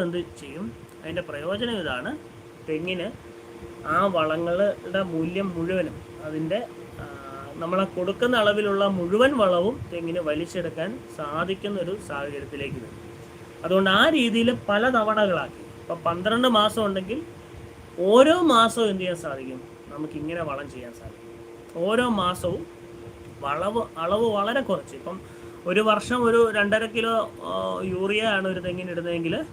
എന്ത് ചെയ്യും? അതിന്റെ പ്രയോജനം ഇതാണ്. തെങ്ങിന് ആ വളങ്ങളുടെ മൂല്യം മുഴുവനും അതിന്റെ നമ്മളെ കൊടുക്കുന്ന അളവിലുള്ള മുഴുവൻ വളവും തെങ്ങിന് വലിച്ചെടുക്കാൻ സാധിക്കുന്ന ഒരു സാഹചര്യത്തിലേക്ക് വരും. അതുകൊണ്ട് ആ രീതിയിൽ പല തവണകളാക്കി. ഇപ്പം പന്ത്രണ്ട് മാസം ഉണ്ടെങ്കിൽ ഓരോ മാസവും എന്ത് ചെയ്യാൻ സാധിക്കും? നമുക്ക് ഇങ്ങനെ വളം ചെയ്യാൻ സാധിക്കും. ഓരോ മാസവും വളവ് അളവ് വളരെ കുറച്ച്. ഇപ്പം ഒരു വർഷം ഒരു രണ്ടര കിലോ യൂറിയ ആണ് ഒരു തെങ്ങിന് ഇടുന്നതെങ്കിൽ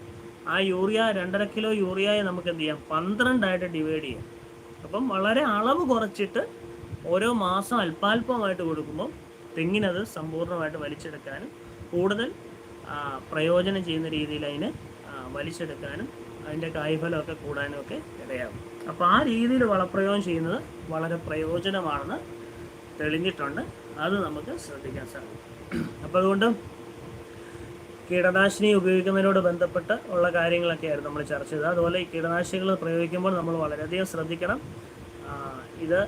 ആ യൂറിയ രണ്ടര കിലോ യൂറിയയെ നമുക്ക് എന്ത് ചെയ്യാം? പന്ത്രണ്ടായിട്ട് ഡിവൈഡ് ചെയ്യാം. അപ്പം വളരെ അളവ് കുറച്ചിട്ട് ഓരോ മാസം അല്പാൽപമായിട്ട് കൊടുക്കുമ്പോൾ തെങ്ങിനത് സമ്പൂർണമായിട്ട് വലിച്ചെടുക്കാനും കൂടുതൽ പ്രയോജനം ചെയ്യുന്ന രീതിയിൽ അതിന് വലിച്ചെടുക്കാനും അതിന്റെ കായ്ഫലമൊക്കെ കൂടാനും ഒക്കെ ഇടയാകും. അപ്പോൾ ആ രീതിയിൽ വളപ്രയോഗം ചെയ്യുന്നത് വളരെ പ്രയോജനമാണെന്ന് തെളിഞ്ഞിട്ടുണ്ട്. അത് നമുക്ക് ശ്രദ്ധിക്കാൻ സാധിക്കും. അപ്പോൾ അതുകൊണ്ട് കീടനാശിനി ഉപയോഗിക്കുന്നതിനോട് ബന്ധപ്പെട്ട് ഉള്ള കാര്യങ്ങളൊക്കെയായിരുന്നു നമ്മൾ ചർച്ച ചെയ്തത്. അതുപോലെ ഈ കീടനാശിനികൾ പ്രയോഗിക്കുമ്പോൾ നമ്മൾ വളരെയധികം ശ്രദ്ധിക്കണം. ഇത്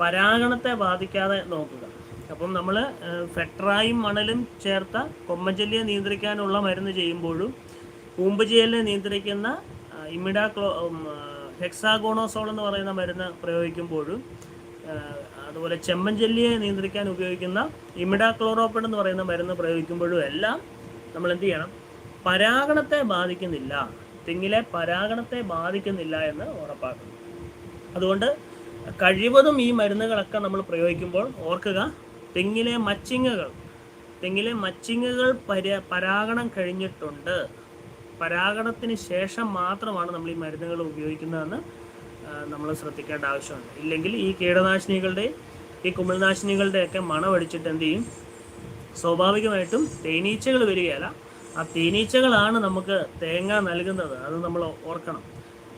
പരാഗണത്തെ ബാധിക്കാതെ നോക്കുക. അപ്പം നമ്മൾ ഫെട്രായും മണലും ചേർത്ത കൊമ്മഞ്ചല്ലിയെ നിയന്ത്രിക്കാനുള്ള മരുന്ന് ചെയ്യുമ്പോഴും കൂമ്പുചെല്ലിനെ നിയന്ത്രിക്കുന്ന ഇമിഡാക്ലോ ഹെക്സാഗോണോസോൾ എന്ന് പറയുന്ന മരുന്ന് പ്രയോഗിക്കുമ്പോഴും അതുപോലെ ചെമ്മഞ്ചല്ലിയെ നിയന്ത്രിക്കാൻ ഉപയോഗിക്കുന്ന ഇമിഡാക്ലോറോപ്പിൻ എന്ന് പറയുന്ന മരുന്ന് പ്രയോഗിക്കുമ്പോഴും എല്ലാം നമ്മൾ എന്ത് ചെയ്യണം പരാഗണത്തെ ബാധിക്കുന്നില്ല. തെങ്ങിലെ പരാഗണത്തെ ബാധിക്കുന്നില്ല എന്ന് ഉറപ്പാക്കണം അതുകൊണ്ട് കഴിവതും ഈ മരുന്നുകളൊക്കെ നമ്മൾ പ്രയോഗിക്കുമ്പോൾ ഓർക്കുക തെങ്ങിലെ മച്ചിങ്ങുകൾ തെങ്ങിലെ മച്ചിങ്ങുകൾ പര പരാഗണം കഴിഞ്ഞിട്ടുണ്ട്. പരാഗണത്തിന് ശേഷം മാത്രമാണ് നമ്മൾ ഈ മരുന്നുകൾ ഉപയോഗിക്കുന്നതെന്ന് നമ്മൾ ശ്രദ്ധിക്കേണ്ട ആവശ്യമുണ്ട്. ഇല്ലെങ്കിൽ ഈ കീടനാശിനികളുടെ ഈ കുമിൾനാശിനികളുടെയൊക്കെ മണമടിച്ചിട്ട് എന്ത് ചെയ്യും? സ്വാഭാവികമായിട്ടും തേനീച്ചകൾ വരികയല്ല. ആ തേനീച്ചകളാണ് നമുക്ക് തേങ്ങ നൽകുന്നത്. അത് നമ്മൾ ഓർക്കണം.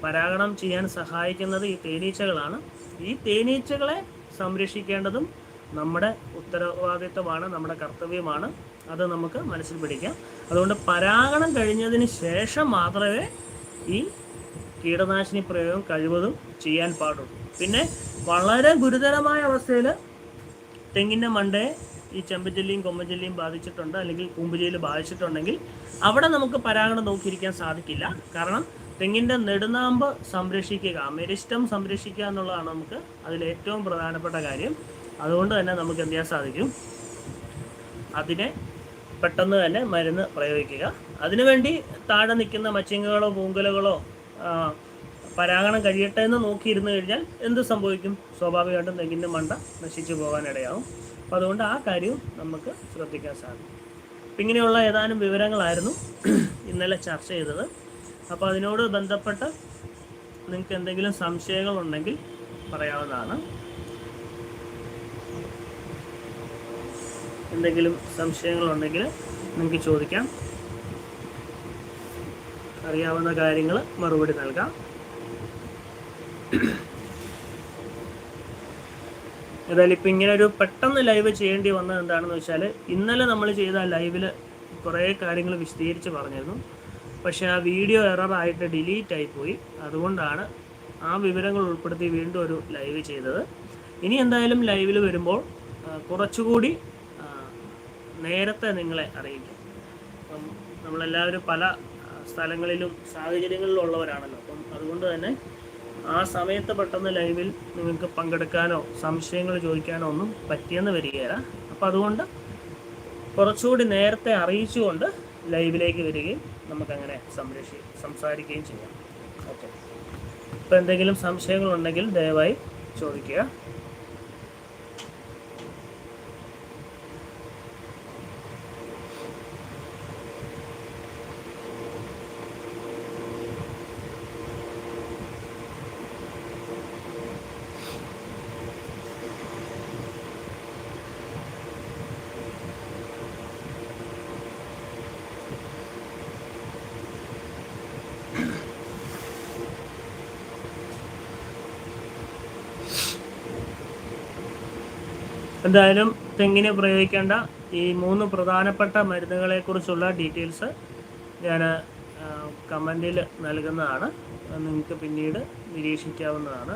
പരാഗണം ചെയ്യാൻ സഹായിക്കുന്നത് ഈ തേനീച്ചകളാണ്. ഈ തേനീച്ചകളെ സംരക്ഷിക്കേണ്ടതും നമ്മുടെ ഉത്തരവാദിത്വമാണ് നമ്മുടെ കർത്തവ്യമാണ്. അത് നമുക്ക് മനസ്സിൽ പിടിക്കാം. അതുകൊണ്ട് പരാഗണം കഴിഞ്ഞതിന് ശേഷം മാത്രമേ ഈ കീടനാശിനി പ്രയോഗം കഴിവതും ചെയ്യാൻ പാടുള്ളൂ. പിന്നെ വളരെ ഗുരുതരമായ അവസ്ഥയിൽ തെങ്ങിന്റെ മണ്ടയെ ഈ ചെമ്പഞ്ചെല്ലിയും കൊമ്പഞ്ചെല്ലിയും ബാധിച്ചിട്ടുണ്ട് അല്ലെങ്കിൽ കൂമ്പുചെല്ല് ബാധിച്ചിട്ടുണ്ടെങ്കിൽ അവിടെ നമുക്ക് പരാഗണം നോക്കിയിരിക്കാൻ സാധിക്കില്ല. കാരണം തെങ്ങിന്റെ നെടുനാമ്പ് സംരക്ഷിക്കുക മെരിസ്റ്റം സംരക്ഷിക്കുക എന്നുള്ളതാണ് നമുക്ക് അതിൽ ഏറ്റവും പ്രധാനപ്പെട്ട കാര്യം. അതുകൊണ്ട് തന്നെ നമുക്ക് എന്ത് ചെയ്യാൻ സാധിക്കും? അതിനെ പെട്ടെന്ന് തന്നെ മരുന്ന് പ്രയോഗിക്കുക. അതിനുവേണ്ടി താഴെ നിൽക്കുന്ന മച്ചിങ്ങകളോ പൂങ്കലകളോ പരാഗണം കഴിയട്ടെ എന്ന് നോക്കിയിരുന്നു കഴിഞ്ഞാൽ എന്ത് സംഭവിക്കും? സ്വാഭാവികമായിട്ടും തെങ്ങിന്റെ മണ്ട നശിച്ചു പോകാനിടയാവും. അപ്പോൾ അതുകൊണ്ട് ആ കാര്യവും നമുക്ക് ശ്രദ്ധിക്കാൻ സാധിക്കും. അപ്പം ഇങ്ങനെയുള്ള ഏതാനും വിവരങ്ങളായിരുന്നു ഇന്നലെ ചർച്ച ചെയ്തത്. അപ്പോൾ അതിനോട് ബന്ധപ്പെട്ട് നിങ്ങൾക്ക് എന്തെങ്കിലും സംശയങ്ങളുണ്ടെങ്കിൽ പറയാവുന്നതാണ്. എന്തെങ്കിലും സംശയങ്ങളുണ്ടെങ്കിൽ നിങ്ങൾക്ക് ചോദിക്കാം. അറിയാവുന്ന കാര്യങ്ങൾ മറുപടി നൽകാം. ഏതായാലും ഇപ്പം ഇങ്ങനെ ഒരു പെട്ടെന്ന് ലൈവ് ചെയ്യേണ്ടി വന്നത് എന്താണെന്ന് വെച്ചാൽ ഇന്നലെ നമ്മൾ ചെയ്ത ലൈവിൽ കുറേ കാര്യങ്ങൾ വിശദീകരിച്ച് പറഞ്ഞിരുന്നു. പക്ഷേ ആ വീഡിയോ എററായിട്ട് ഡിലീറ്റ് പോയി. അതുകൊണ്ടാണ് ആ വിവരങ്ങൾ ഉൾപ്പെടുത്തി വീണ്ടും ഒരു ലൈവ് ചെയ്തത്. ഇനി എന്തായാലും ലൈവിൽ വരുമ്പോൾ കുറച്ചുകൂടി നേരത്തെ നിങ്ങളെ അറിയിക്കും. അപ്പം നമ്മളെല്ലാവരും പല സ്ഥലങ്ങളിലും സാഹചര്യങ്ങളിലും ഉള്ളവരാണല്ലോ. അപ്പം അതുകൊണ്ട് തന്നെ ആ സമയത്ത് പെട്ടെന്ന് ലൈവിൽ നിങ്ങൾക്ക് പങ്കെടുക്കാനോ സംശയങ്ങൾ ചോദിക്കാനോ ഒന്നും പറ്റിയെന്ന് വരികയില്ല അപ്പം അതുകൊണ്ട് കുറച്ചുകൂടി നേരത്തെ അറിയിച്ചുകൊണ്ട് ലൈവിലേക്ക് വരികയും നമുക്കങ്ങനെ സംരക്ഷി സംസാരിക്കുകയും ചെയ്യാം. ഓക്കെ ഇപ്പം എന്തെങ്കിലും സംശയങ്ങളുണ്ടെങ്കിൽ ദയവായി ചോദിക്കുക. എന്തായാലും തെങ്ങിന് പ്രയോഗിക്കേണ്ട ഈ മൂന്ന് പ്രധാനപ്പെട്ട മരുന്നുകളെക്കുറിച്ചുള്ള ഡീറ്റെയിൽസ് ഞാൻ കമന്റിൽ നൽകുന്നതാണ്. നിങ്ങൾക്ക് പിന്നീട് നിരീക്ഷിക്കാവുന്നതാണ്.